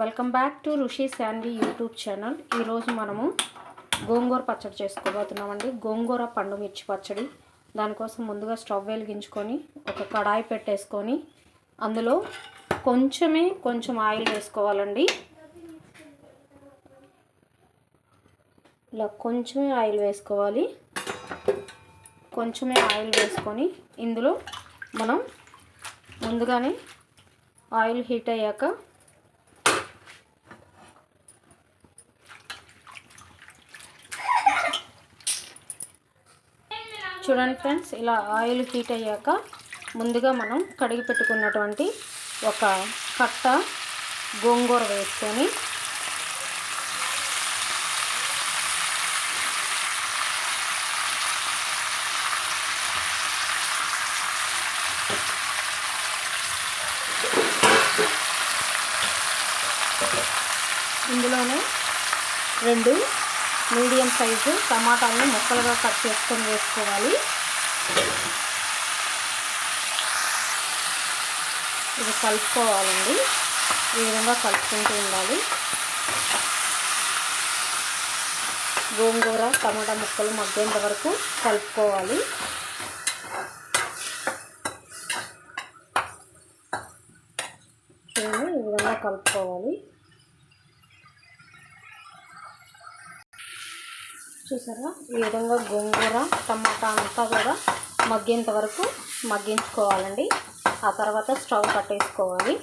Welcome back to Rishi Sandy YouTube channel ఈరోజు మనము గోంగూర పచ్చడి చేసుకోబోతున్నామండి. గోంగూర పండు మిర్చి పచ్చడి. దానికోసం ముందుగా స్టవ్ వెలిగించుకొని ఒక కడాయి పెట్టేసుకొని అందులో కొంచెమే కొంచెం ఆయిల్ వేసుకోవాలండి. ఇలా కొంచెమే ఆయిల్ వేసుకోవాలి. కొంచెమే ఆయిల్ వేసుకొని ఇందులో మనం ముందుగానే ఆయిల్ హీట్ అయ్యాక చూడండి ఫ్రెండ్స్ ఇలా ఆయిల్ హీట్ అయ్యాక ముందుగా మనం కడిగి పెట్టుకున్నటువంటి ఒక కట్ట గోంగూర వేసుకొని ఇందులోనే రెండు మీడియం సైజు టమాటాలను ముక్కలుగా కట్ చేసుకొని వేసుకోవాలి. ఇది కలుపుకోవాలండి. ఈ విధంగా కలుపుకుంటూ ఉండాలి. గోంగూర టమాటా ముక్కలు మగ్గేంత వరకు కలుపుకోవాలి. ఈ విధంగా కలుపుకోవాలి. చూసారా? ఈ విధంగా గోంగూర టమాటా అంతా కూడా మగ్గేంత వరకు మగ్గించుకోవాలండి. ఆ తర్వాత స్టవ్ కట్టేసుకోవాలి.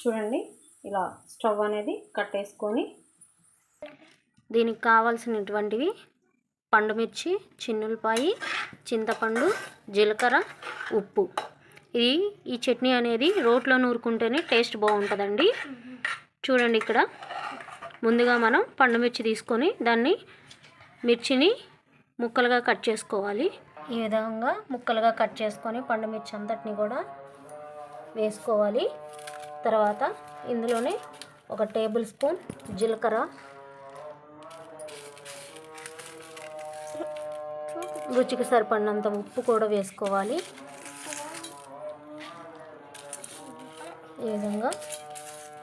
చూడండి ఇలా స్టవ్ అనేది కట్టేసుకొని దీనికి కావాల్సినటువంటివి పండుమిర్చి చిన్నులపాయి చింతపండు జీలకర్ర ఉప్పు. ఇది ఈ చట్నీ అనేది రోట్లో నూరుకుంటేనే టేస్ట్ బాగుంటుందండి. చూడండి ఇక్కడ. ముందుగా మనం పండుమిర్చి తీసుకొని దాన్ని మిర్చిని ముక్కలుగా కట్ చేసుకోవాలి. ఈ విధంగా ముక్కలుగా కట్ చేసుకొని పండుమిర్చి అంతటిని కూడా వేసుకోవాలి. తర్వాత ఇందులోనే ఒక టేబుల్ స్పూన్ జీలకర్ర. రుచికి సరిపడినంత ఉప్పు కూడా వేసుకోవాలి. ఈ విధంగా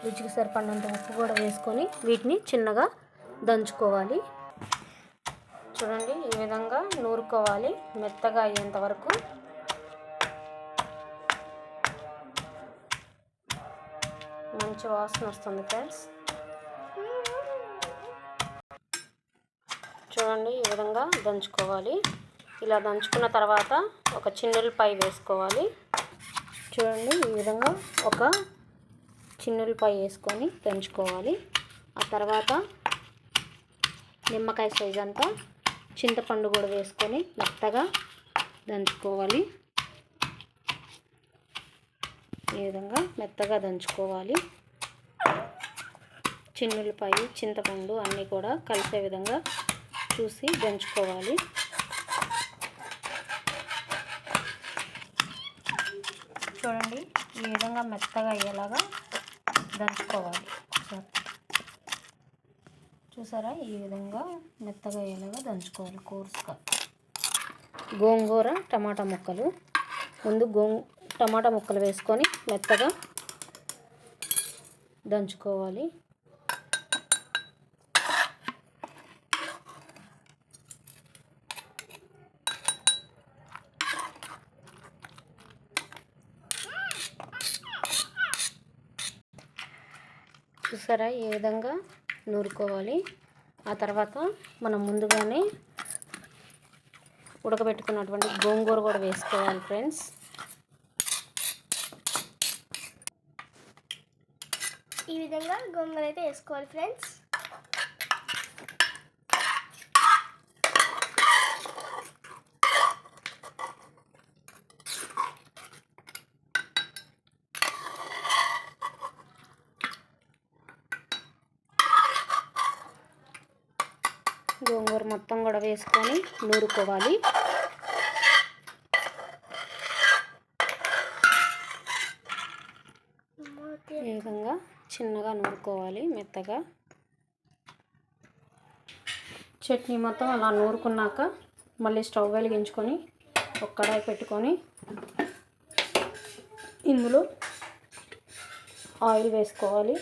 రుచికి సరిపడినంత ఉప్పు కూడా వేసుకొని వీటిని చిన్నగా దంచుకోవాలి. చూడండి ఈ విధంగా నూరుకోవాలి మెత్తగా అయ్యేంత వరకు. మంచి వాసన వస్తుంది ఫ్రెండ్స్. చూడండి ఈ విధంగా దంచుకోవాలి. ఇలా దంచుకున్న తర్వాత ఒక చిన్నులపై వేసుకోవాలి. చూడండి ఈ విధంగా ఒక చిన్నులపై వేసుకొని దంచుకోవాలి. ఆ తర్వాత నిమ్మకాయ సైజ్ అంతా చింతపండు కూడా వేసుకొని మెత్తగా దంచుకోవాలి. ఈ విధంగా మెత్తగా దంచుకోవాలి. చిన్నులపాయి చింతపండు అన్నీ కూడా కలిసే విధంగా చూసి దంచుకోవాలి. చూడండి ఈ విధంగా మెత్తగా అయ్యేలాగా దంచుకోవాలి. చూసారా? ఈ విధంగా మెత్తగా అయ్యేలాగా దంచుకోవాలి కోర్సుగా. గోంగూర టమాటా ముక్కలు. ముందు గోం టమాటా ముక్కలు వేసుకొని మెత్తగా దంచుకోవాలి. చూసారా? ఈ విధంగా నూరుకోవాలి? ఆ తర్వాత మనం ముందుగానే ఉడకబెట్టుకున్నటువంటి గోంగూర కూడా వేసుకోవాలి ఫ్రెండ్స్. ఈ విధంగా గోంగూర అయితే వేసుకోవాలి ఫ్రెండ్స్. గోంగూర మొత్తం కూడా వేసుకొని నూరుకోవాలి. ఈ విధంగా చిన్నగా నూరుకోవాలి మెత్తగా. చట్నీ మొత్తం అలా నూరుకున్నాక మళ్ళీ స్టవ్ వెలిగించుకొని ఒక కడాయి పెట్టుకొని ఇందులో ఆయిల్ వేసుకోవాలి.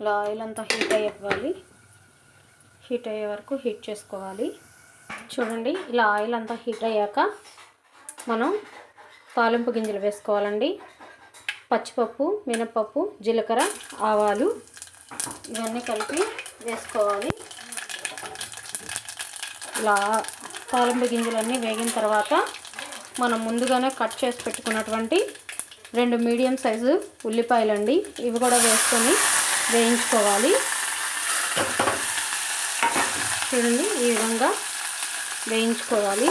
ఇలా ఆయిల్ అంతా హీట్ అయ్యాలి హీట్ అయ్యే వరకు హీట్ చేసుకోవాలి. చూడండి ఇలా ఆయిల్ అంతా హీట్ అయ్యాక మనం తాలింపు గింజలు వేసుకోవాలండి. పచ్చిపప్పు మినపప్పు జీలకర్ర ఆవాలు ఇవన్నీ కలిపి వేసుకోవాలి. ఇలా తాలింపు గింజలన్నీ వేగిన తర్వాత మనం ముందుగానే కట్ చేసి పెట్టుకున్నటువంటి రెండు మీడియం సైజు ఉల్లిపాయలండి. ఇవి కూడా వేసుకొని వేయించుకోవాలి. చూడండి ఈ విధంగా వేయించుకోవాలి.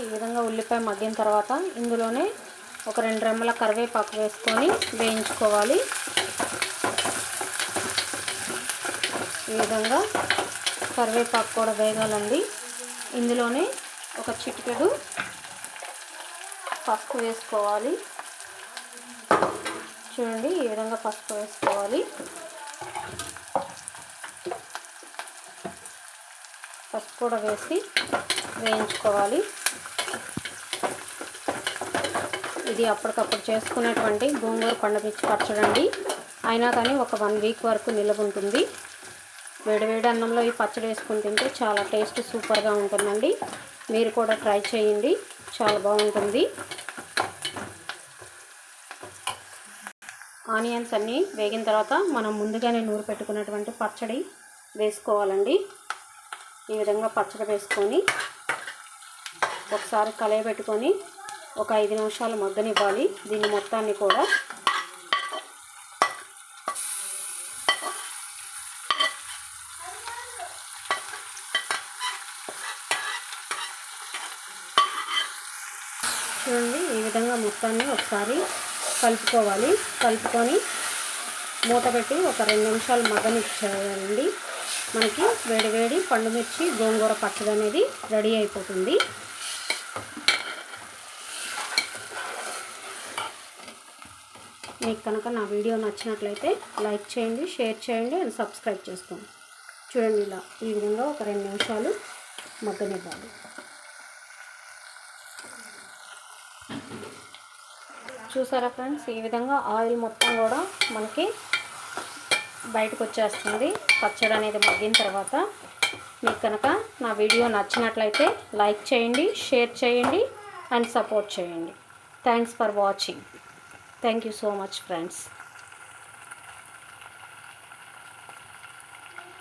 ఈ విధంగా ఉల్లిపాయ మగ్గిన తర్వాత ఇందులోనే ఒక రెండు రెమ్మల కరివేపాకు వేసుకొని వేయించుకోవాలి. ఈ విధంగా కరివేపాకు కూడా వేగాలండి. ఇందులోనే ఒక చిటికెడు పసుపు వేసుకోవాలి. చూడండి ఈ విధంగా పసుపు వేసుకోవాలి. పసుపు కూడా వేసి వేయించుకోవాలి. ఇది అప్పటికప్పుడు చేసుకునేటువంటి గోంగూర పండుమిర్చి పచ్చడండి. అయినా కానీ ఒక వన్ వీక్ వరకు నిలవ ఉంటుంది. వేడివేడి అన్నంలో ఈ పచ్చడి వేసుకుని తింటే చాలా టేస్ట్ సూపర్గా ఉంటుందండి. మీరు కూడా ట్రై చేయండి. చాలా బాగుంటుంది. ఆనియన్స్ అన్నీ వేగిన తర్వాత మనం ముందుగానే నూరు పెట్టుకున్నటువంటి పచ్చడి వేసుకోవాలండి. ఈ విధంగా పచ్చడి వేసుకొని ఒకసారి కలయ పెట్టుకొని ఒక ఐదు నిమిషాలు మగ్గనివ్వాలి దీన్ని మొత్తాన్ని కూడా చూడండి ఈ విధంగా మొత్తాన్ని ఒకసారి కలుపుకోవాలి. కలుపుకొని మూత పెట్టి ఒక రెండు నిమిషాలు మగ్గనిచ్చేయాలండి. మనకి వేడివేడి పండుమిర్చి గోంగూర పచ్చడి అనేది రెడీ అయిపోతుంది. మీకు కనుక నా వీడియో నచ్చినట్లయితే లైక్ చేయండి షేర్ చేయండి అండ్ సబ్స్క్రైబ్ చేసుకోండి. చూడండి ఇలా ఈ విధంగా ఒక రెండు నిమిషాలు మగ్గనివ్వాలి. చూసారా ఫ్రెండ్స్? ఈ విధంగా ఆయిల్ మొత్తం కూడా మనకి బయటకు వచ్చేస్తుంది పచ్చడి అనేది మగ్గిన తర్వాత మీకు కనుక నా వీడియో నచ్చినట్లయితే లైక్ చేయండి షేర్ చేయండి అండ్ సపోర్ట్ చేయండి. Thanks for watching. Thank you so much friends.